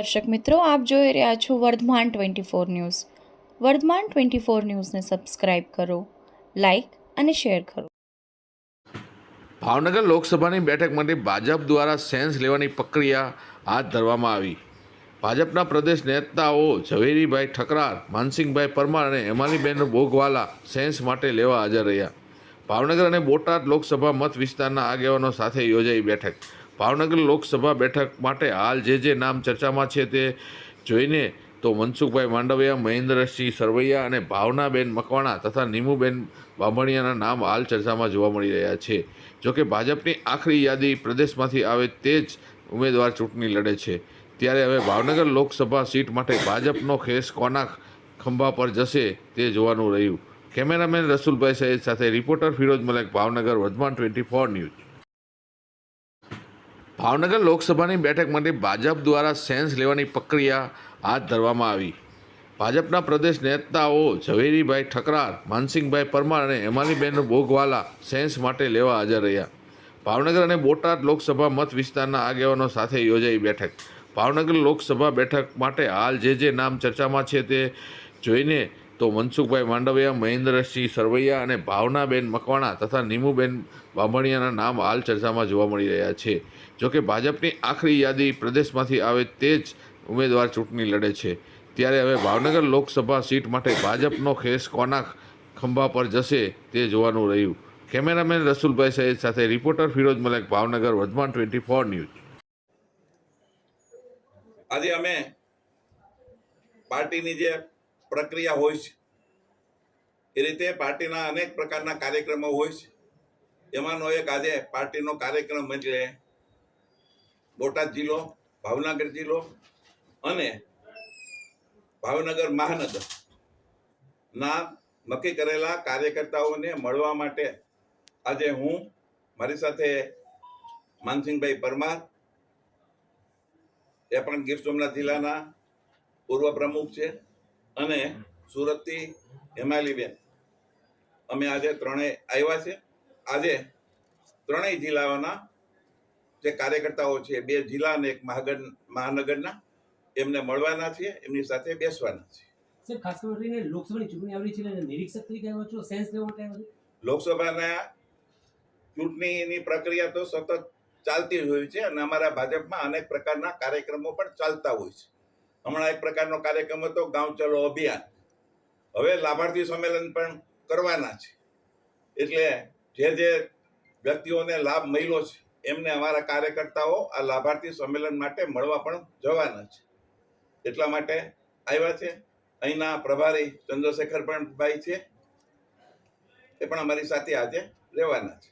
દર્શક મિત્રો, આપ જોઈ રહ્યા છો Vardhman twenty four news. Vardhman twenty four ન્યૂઝને સબસ્ક્રાઇબ કરો, લાઇક અને શેર કરો. ભાવનગર લોકસભાની બેઠક માટે ભાજપ દ્વારા સેન્સ લેવાની પ્રક્રિયા હાથ ધરવામાં આવી. ભાજપના પ્રદેશ નેતાઓ ઝવેરીભાઈ ઠકરાર, માનસિંહભાઈ પરમાર અને હેમાલીબેન બોગવાલા સેન્સ માટે લેવા હાજર રહ્યા. ભાવનગર અને બોટાદ લોકસભા મત વિસ્તારના આગેવાનો સાથે યોજાઈ બેઠક. ભાવનગર લોકસભા બેઠક માટે હાલ જે જે નામ ચર્ચામાં છે તે જોઈને તો મનસુખભાઈ માંડવિયા, મહેન્દ્રસિંહ સરવૈયા અને ભાવનાબેન મકવાણા તથા નીમુબેન બામણિયાના નામ હાલ ચર્ચામાં જોવા મળી રહ્યા છે. જોકે ભાજપની આખરી યાદી પ્રદેશમાંથી આવે તે જ ઉમેદવાર ચૂંટણી લડે છે. ત્યારે હવે ભાવનગર લોકસભા સીટ માટે ભાજપનો ખેસ કોના ખંભા પર જશે તે જોવાનું રહ્યું. કેમેરામેન રસુલભાઈ સૈયદ સાથે reporter Firoj Malek, Bhavnagar, Vardhman twenty four news. Bhavnagar લોકસભાની બેઠક માટે ભાજપ દ્વારા સેન્સ લેવાની પ્રક્રિયા હાથ ધરવામાં આવી. ભાજપના પ્રદેશ નેતાઓ ઝવેરીભાઈ ઠકરાર, માનસિંહભાઈ પરમાર અને હેમાલીબેન બોગવાલા સેન્સ માટે લેવા હાજર રહ્યા. ભાવનગર અને બોટાદ લોકસભા મત વિસ્તારના આગેવાનો સાથે યોજાઈ બેઠક. ભાવનગર લોકસભા બેઠક માટે હાલ જે જે નામ ચર્ચામાં છે તે જોઈને તો મનસુખભાઈ માંડવિયા, મહેન્દ્રસિંહ સરવૈયા અને ભાવનાબેન મકવાણા તથા નીમુબેન બામણિયાના નામ હાલ ચર્ચામાં જોવા મળી રહ્યા છે. જોકે ભાજપની આખરી યાદી પ્રદેશમાંથી આવે તે જ ઉમેદવાર ચૂંટણી લડે છે. ત્યારે હવે ભાવનગર લોકસભા સીટ માટે ભાજપનો ખેસ કોના ખંભા પર જશે તે જોવાનું રહ્યું. કેમેરામેન રસુલભાઈ સૈયદ સાથે reporter Firoj Malek, Bhavnagar, Vardhman twenty four news. આજે અમે પાર્ટીની જે પ્રક્રિયા હોય છે. એ રીતે પાર્ટીના અનેક પ્રકારના કાર્યક્રમો હોય છે. એમાંનો એક આજે પાર્ટીનો કાર્યક્રમ એટલે બોટાદ જિલ્લો, ભાવનગર જિલ્લો અને ભાવનગર મહાનગર ના નક્કી કરેલા કાર્યકર્તાઓને મળવા માટે આજે હું મારી સાથે માનસિંહભાઈ પરમાર, એ પણ ગીર સોમનાથ જિલ્લાના પૂર્વ પ્રમુખ છે. અને સુરતથી હેમાલીબેન. અમે આજે ત્રણેય આવ્યા છે આજે ત્રણેય જિલ્લાઓના જે કાર્યકર્તાઓ છે બે જિલ્લા અને એક મહાગર મહાનગરના એમને મળવાના છે એમની સાથે બેસવાના છે સાહેબ ખાસ કરીને લોકસભાની ચૂંટણી આવી છે એટલે નિરીક્ષક તરીકે આવ્યો છો સેન્સ લેવા માટે લોકસભાના ચૂંટણીની પ્રક્રિયા તો સતત ચાલતી જ હોય છે અને અમારા ભાજપમાં અનેક પ્રકારના કાર્યક્રમો પણ ચાલતા હોય છે. હમણાં એક પ્રકારનો કાર્યક્રમ હતો, ગાંવ ચલો અભિયાન. હવે લાભાર્થી સંમેલન પણ કરવાના છે. એટલે જે જે વ્યક્તિઓને લાભ મળ્યો છે, એમને અમારા કાર્યકર્તાઓ આ લાભાર્થી સંમેલન માટે મળવા પણ જવાના છે. એટલા માટે આવ્યા છે. અહીંના પ્રભારી ચંદ્રશેખર પણ ભાઈ છે, એ પણ અમારી સાથે આજે રહેવાના છે.